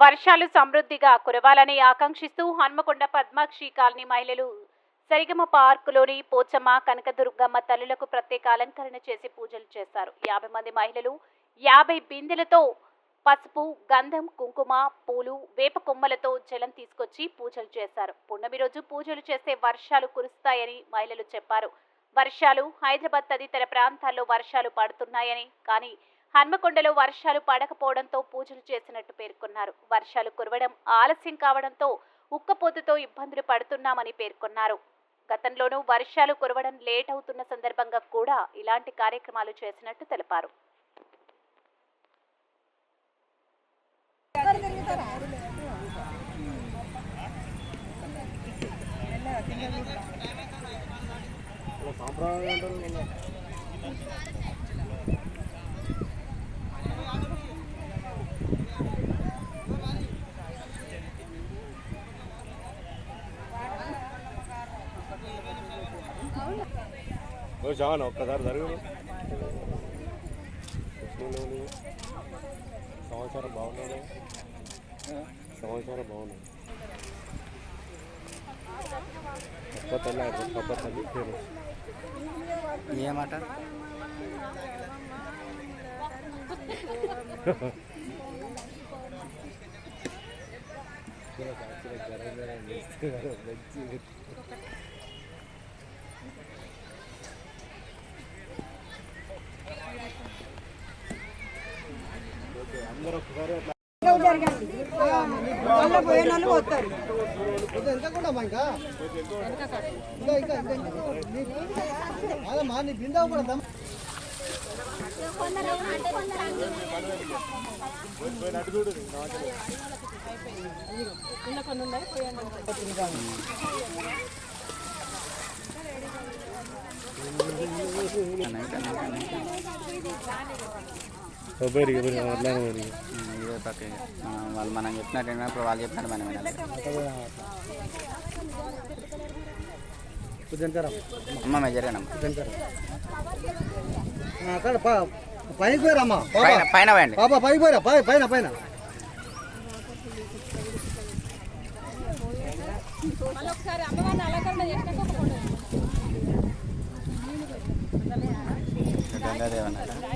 వర్షాలు సమృద్ధిగా కురవాలని ఆకాంక్షిస్తూ హన్మకొండ పద్మాక్షి కాలనీ మహిళలు సరిగమ పార్కులోని పోచమ్మ కనకదుర్గమ్మ తల్లులకు ప్రత్యేక అలంకరణ చేసి పూజలు చేస్తారు. యాభై మంది మహిళలు యాభై బిందెలతో పసుపు గంధం కుంకుమ పూలు వేప కొమ్మలతో జలం తీసుకొచ్చి పూజలు చేశారు పున్నమి రోజు పూజలు చేస్తే వర్షాలు కురుస్తాయని మహిళలు చెప్పారు. వర్షాలు హైదరాబాద్ తదితర ప్రాంతాల్లో వర్షాలు పడుతున్నాయని కానీ హన్మకొండలో వర్షాలు పడకపోవడంతో పూజలు చేసినట్టు పేర్కొన్నారు. వర్షాలు కురవడం ఆలస్యం కావడంతో ఉక్కపోతతో ఇబ్బందులు పడుతున్నామని పేర్కొన్నారు. గతంలోనూ వర్షాలు కురవడం లేట్ అవుతున్న సందర్భంగా కూడా ఇలాంటి కార్యక్రమాలు చేసినట్టు తెలిపారు. ఓ చావన ఒక్కసారి జరుగు. సంవత్సరం బాగున్నాడు. సంవత్సరం బాగున్నాడు. తప్ప తల్లి తప్ప తల్లి పేరు ఏమాట? అందరూ మళ్ళీ పోయిన వాళ్ళు పోతారు అదమ్మా నీ బిందావు కూడా దమ్ ఇదే పక్క వాళ్ళు మనం చెప్పినట్టు వినప్పుడు వాళ్ళు చెప్పినట్టు మనం అమ్మ మెజరేనమ్మ పైకి పోయిరమ్మా పైన పోయండి. పాప పైకి పోయిరా పై పైన పైన. గంగాదేవి అన్నారా ఏంది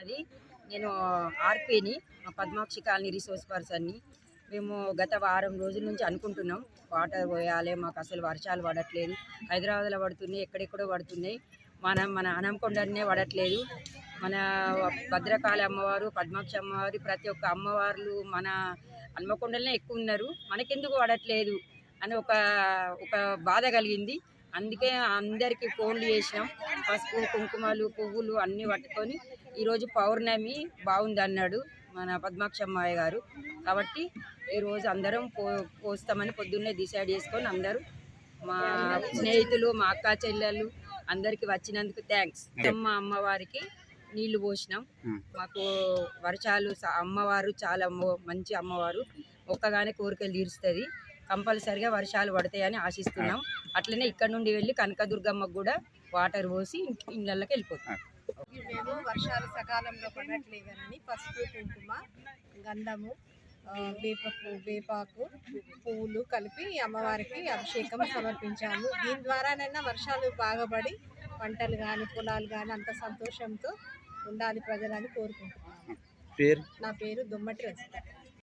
అది నేను ఆర్పీని పద్మాక్షి కాలనీ రిసోర్స్ పర్సన్ని. మేము గత వారం రోజుల నుంచి అనుకుంటున్నాం వాటర్ పోయాలి మాకు అసలు వర్షాలు పడట్లేదు హైదరాబాద్లో పడుతున్నాయి ఎక్కడెక్కడో పడుతున్నాయి. మన మన అనంకొండనే పడట్లేదు. మన భద్రకాళి అమ్మవారు పద్మాక్షి అమ్మవారు ప్రతి ఒక్క అమ్మవార్లు మన హన్మకొండలనే ఎక్కువ ఉన్నారు. మనకెందుకు పడట్లేదు అని ఒక ఒక బాధ కలిగింది. అందుకే అందరికీ ఫోన్లు చేసినాం. పసుపు కుంకుమలు పువ్వులు అన్నీ పట్టుకొని ఈరోజు పౌర్ణమి బాగుంది అన్నాడు మన పద్మాక్ష అమ్మాయి గారు. కాబట్టి ఈరోజు అందరం పో పోస్తామని పొద్దున్నే డిసైడ్ చేసుకొని అందరూ మా స్నేహితులు మా అక్క చెల్లెళ్ళు అందరికి వచ్చినందుకు థ్యాంక్స్. అమ్మ అమ్మవారికి నీళ్ళు పోసినాం. మాకు వర్షాలు అమ్మవారు చాలా మంచి అమ్మవారు. ఒక్కగానే కోరికలు తీరుస్తుంది. కంపల్సరిగా వర్షాలు పడతాయని ఆశిస్తున్నాం. అట్లనే ఇక్కడ నుండి వెళ్ళి కనకదుర్గమ్మకు కూడా వాటర్ పోసి ఇళ్ళకి వెళ్ళిపోతాం. మేము వర్షాలు సకాలంలో పడట్లేదని పసుపు కుంకుమ గంధము వేప వేపాకు పువ్వులు కలిపి అమ్మవారికి అభిషేకం సమర్పించాము. దీని ద్వారానైనా వర్షాలు బాగుపడి పంటలు కానీ పొలాలు కానీ అంత సంతోషంతో ఉండాలి ప్రజలని కోరుకుంటున్నాను. పేరు? నా పేరు దుమ్మటి రజిత.